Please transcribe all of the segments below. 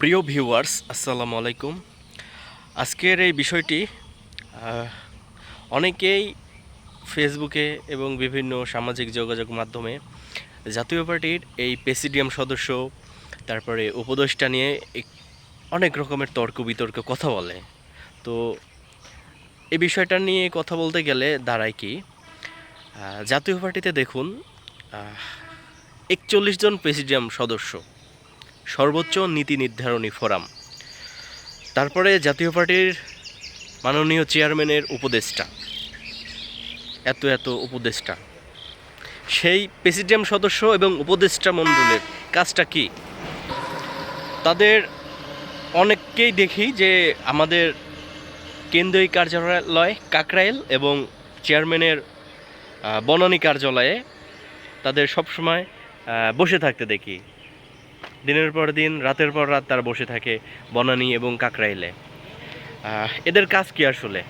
প্রিয় ভিউয়ার্স, আসসালামু আলাইকুম। আজকের এই বিষয়টি অনেকেই ফেসবুকে এবং বিভিন্ন সামাজিক যোগাযোগ মাধ্যমে জাতীয় পার্টির এই প্রেসিডিয়াম সদস্য, তারপরে উপদেষ্টা নিয়ে অনেক রকমের তর্ক বিতর্ক কথা বলে। তো এই বিষয়টা নিয়ে কথা বলতে গেলে দাঁড়ায় কি জাতীয় পার্টিতে দেখুন একচল্লিশ জন প্রেসিডিয়াম সদস্য। সর্বোচ্চ নীতি নির্ধারণী ফোরাম। তারপরে জাতীয় পার্টির মাননীয় চেয়ারম্যানের উপদেষ্টা। এত এত উপদেষ্টা। সেই প্রেসিডিয়াম সদস্য এবং উপদেষ্টা মণ্ডলের কাজটা কি? তাদের অনেককেই দেখি যে আমাদের কেন্দ্রীয় কার্যালয় কাকরাইল এবং চেয়ারম্যানের বনানী কার্যালয়ে তাদের সবসময় বসে থাকতে দেখি। দিনের পর দিন, রাতের পর রাত তারা বসে থাকে বনানী এবং কাকরাইলে। এদের কাজ কি আসলে?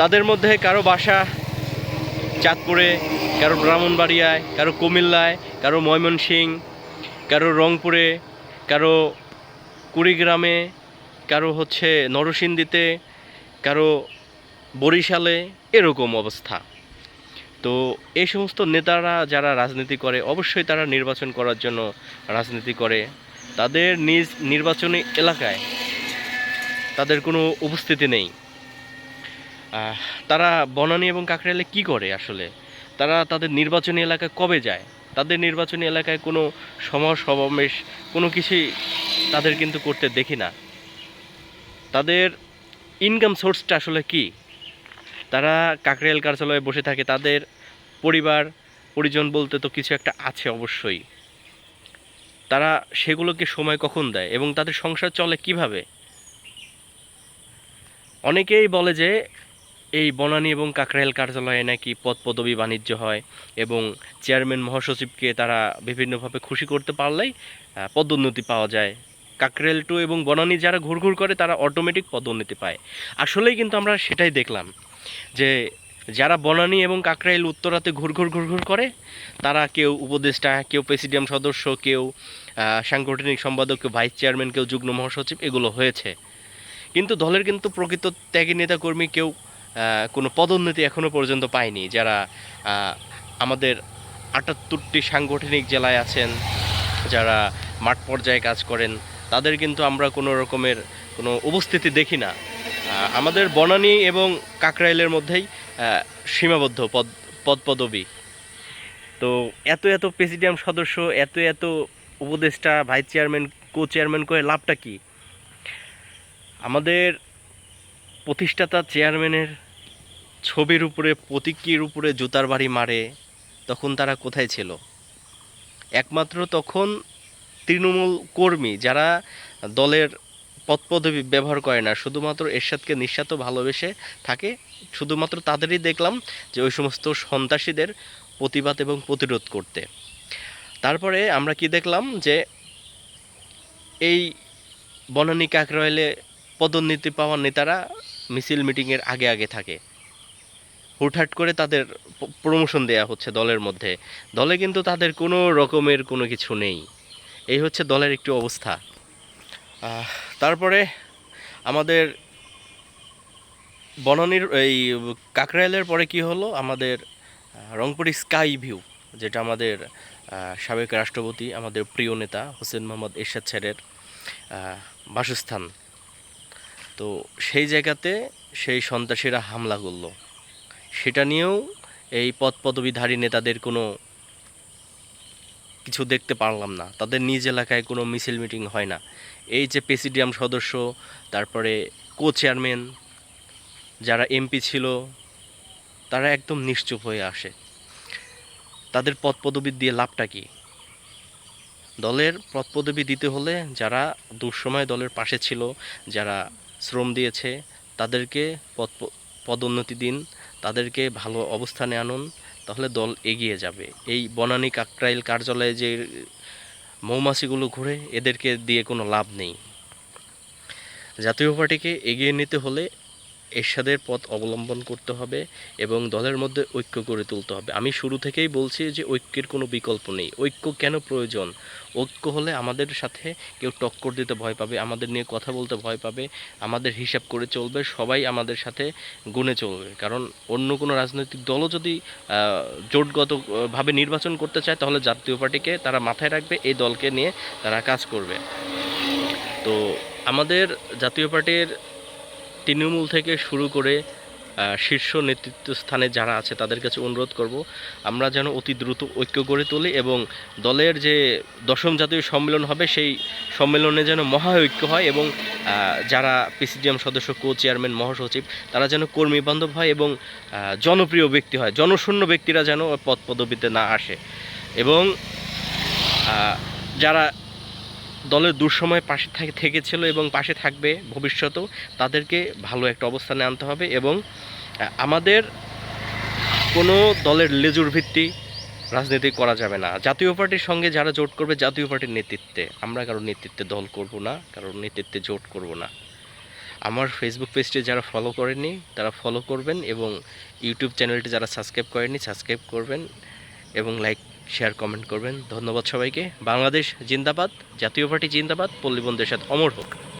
তাদের মধ্যে কারও বাসা চাঁদপুরে, কারও ব্রাহ্মণবাড়িয়ায়, কারও কুমিল্লায়, কারও ময়মনসিং, কারও রংপুরে, কারও কুড়িগ্রামে, কারও হচ্ছে নরসিংদীতে, কারও বরিশালে, এরকম অবস্থা। তো এই সমস্ত নেতারা যারা রাজনীতি করে, অবশ্যই তারা নির্বাচন করার জন্য রাজনীতি করে। তাদের নিজ নির্বাচনী এলাকায় তাদের কোনো উপস্থিতি নেই। তারা বনানী এবং কাকরাইলে কি করে আসলে? তারা তাদের নির্বাচনী এলাকায় কবে যায়? তাদের নির্বাচনী এলাকায় কোনো সমাজ সমাবেশ কোনো কিছুই তাদের কিন্তু করতে দেখি না। তাদের ইনকাম সোর্সটা আসলে কি? তারা কাকরাইল কার্যালয়ে বসে থাকে, তাদের পরিবার, পরিজন বলতে তো কিছু একটা আছে অবশ্যই। তারা সেগুলোকে সময় কখন দেয় এবং তাদের সংসার চলে কীভাবে? অনেকেই বলে যে, এই বনানী এবং কাকরাইল কার্যালয়ে নাকি পদ পদবি বাণিজ্য হয় এবং চেয়ারম্যান মহাসচিবকে তারা বিভিন্নভাবে খুশি করতে পারলেই পদোন্নতি পাওয়া যায়। কাকরাইল টু এবং বনানী যারা ঘুরঘুর করে তারা অটোমেটিক পদোন্নতি পায়। আসলেই কিন্তু আমরা সেটাই দেখলাম যে যারা বনানী এবং কাকরাইল উত্তরাতে ঘুরঘুর ঘুরঘুর করে, তারা কেউ উপদেষ্টা, কেউ প্রেসিডিয়াম সদস্য, কেউ সাংগঠনিক সম্পাদক, কেউ ভাইস চেয়ারম্যান, কেউ যুগ্ম মহাসচিব, এগুলো হয়েছে। কিন্তু দলের কিন্তু প্রকৃত ত্যাগী নেতাকর্মী কেউ কোনো পদোন্নতি এখনও পর্যন্ত পায়নি। যারা আমাদের আটাত্তরটি সাংগঠনিক জেলায় আছেন, যারা মাঠ পর্যায়ে কাজ করেন, তাদের কিন্তু আমরা কোনো রকমের কোনো উপস্থিতি দেখি না। আমাদের বনানী এবং কাকরাইলের মধ্যেই সীমাবদ্ধ পদ পদ পদবি তো এত এত প্রেসিডিয়াম সদস্য, এত এত উপদেষ্টা, ভাইস চেয়ারম্যান কো চেয়ারম্যান করে লাভটা কি? আমাদের প্রতিষ্ঠাতা চেয়ারম্যানের ছবির উপরে, প্রতীকীর উপরে জুতার বাড়ি মারে, তখন তারা কোথায় ছিল? একমাত্র তখন তৃণমূল কর্মী যারা দলের পদপদবি ব্যবহার করে না। শুধুমাত্র এরশাদকে নিঃস্বার্থ ভালোবেসে থাকে। শুধুমাত্র তাদেরই দেখলাম যে ওই সমস্ত সন্ত্রাসীদের প্রতিবাদ এবং প্রতিরোধ করতে। তারপরে আমরা কি দেখলাম যে এই বনানী কাকরয়েলে পদোন্নতি পাওয়া নেতারা মিছিল মিটিংয়ের আগে আগে থাকে। হুটহাট করে তাদের প্রমোশন দেয়া হচ্ছে দলের মধ্যে। দলে কিন্তু তাদের কোনো রকমের কোনো কিছু নেই। এই হচ্ছে দলের একটি অবস্থা। তারপরে আমাদের বনানীর এই কাকরাইলের পরে কি হলো? আমাদের রংপুর স্কাই ভিউ, যেটা আমাদের সাবেক রাষ্ট্রপতি, আমাদের প্রিয় নেতা হোসেন মোহাম্মদ এরশাদ স্যারের বাসস্থান। তো সেই জায়গাতে সেই সন্ত্রাসীরা হামলা করল। সেটা নিয়েও এই পদ পদবীধারী নেতাদের কোনো কিছু দেখতে পারলাম না। তাদের নিজ এলাকায় কোনো মিছিল মিটিং হয় না। এই যে প্রেসিডিয়াম সদস্য, তারপরে কো চেয়ারম্যান যারা এমপি ছিল, তারা একদম নিশ্চুপ হয়ে আসে। তাদের পদ পদবি দিয়ে লাভটা কী? দলের পদ পদবি দিতে হলে যারা দুঃসময় দলের পাশে ছিল, যারা শ্রম দিয়েছে, তাদেরকে পদ, পদোন্নতি দিন, তাদেরকে ভালো অবস্থানে আনুন। তাহলে দল এগিয়ে যাবে। এই বনানী কাকরাইল কার্যালয়ে যে মৌমাছিগুলো ঘুরে, এদেরকে দিয়ে কোনো লাভ নেই। জাতীয় পার্টিকে এগিয়ে নিতে হলে এরশাদের পথ অবলম্বন করতে হবে এবং দলের মধ্যে ঐক্য গড়ে তুলতে হবে। আমি শুরু থেকেই বলছি যে ঐক্যের কোনো বিকল্প নেই। ঐক্য কেন প্রয়োজন? ঐক্য হলে আমাদের সাথে কেউ টক্কর দিতে ভয় পাবে, আমাদের নিয়ে কথা বলতে ভয় পাবে, আমাদের হিসাব করে চলবে, সবাই আমাদের সাথে গুনে চলবে। কারণ অন্য কোনো রাজনৈতিক দলও যদি জোটগতভাবে নির্বাচন করতে চায়, তাহলে জাতীয় পার্টিকে তারা মাথায় রাখবে, এই দলকে নিয়ে তারা কাজ করবে। তো আমাদের জাতীয় পার্টির তৃণমূল থেকে শুরু করে শীর্ষ নেতৃত্ব স্থানে যারা আছে তাদের কাছে অনুরোধ করব, আমরা যেন অতি দ্রুত ঐক্য গড়ে তুলি এবং দলের যে দশম জাতীয় সম্মেলন হবে সেই সম্মেলনে যেন মহা ঐক্য হয় এবং যারা পিসিডিএম সদস্য কো চেয়ারম্যান মহাসচিব, তারা যেন কর্মী বান্ধব হয় এবং জনপ্রিয় ব্যক্তি হয়, জনশূন্য ব্যক্তিরা যেন পদ পদবিতে না আসে এবং যারা দলের দুঃসময় পাশে থাকে- থেকেছিল এবং পাশে থাকবে ভবিষ্যতেও, তাদেরকে ভালো একটা অবস্থানে আনতে হবে এবং আমাদের কোনো দলের লেজুর ভিত্তি রাজনীতি করা যাবে না। জাতীয় পার্টির সঙ্গে যারা জোট করবে, জাতীয় পার্টির নেতৃত্বে। আমরা কারোর নেতৃত্বে দল করব না কারোর নেতৃত্বে জোট করব না। আমার ফেসবুক পেজটি যারা ফলো করেনি তারা ফলো করবেন এবং ইউটিউব চ্যানেলটি যারা সাবস্ক্রাইব করেনি সাবস্ক্রাইব করবেন এবং লাইক শেয়ার কমেন্ট করবেন। ধন্যবাদ সবাইকে। বাংলাদেশ জিন্দাবাদ জাতীয় পার্টি জিন্দাবাদ। পল্লীবন্ধের সাথে অমর হোক।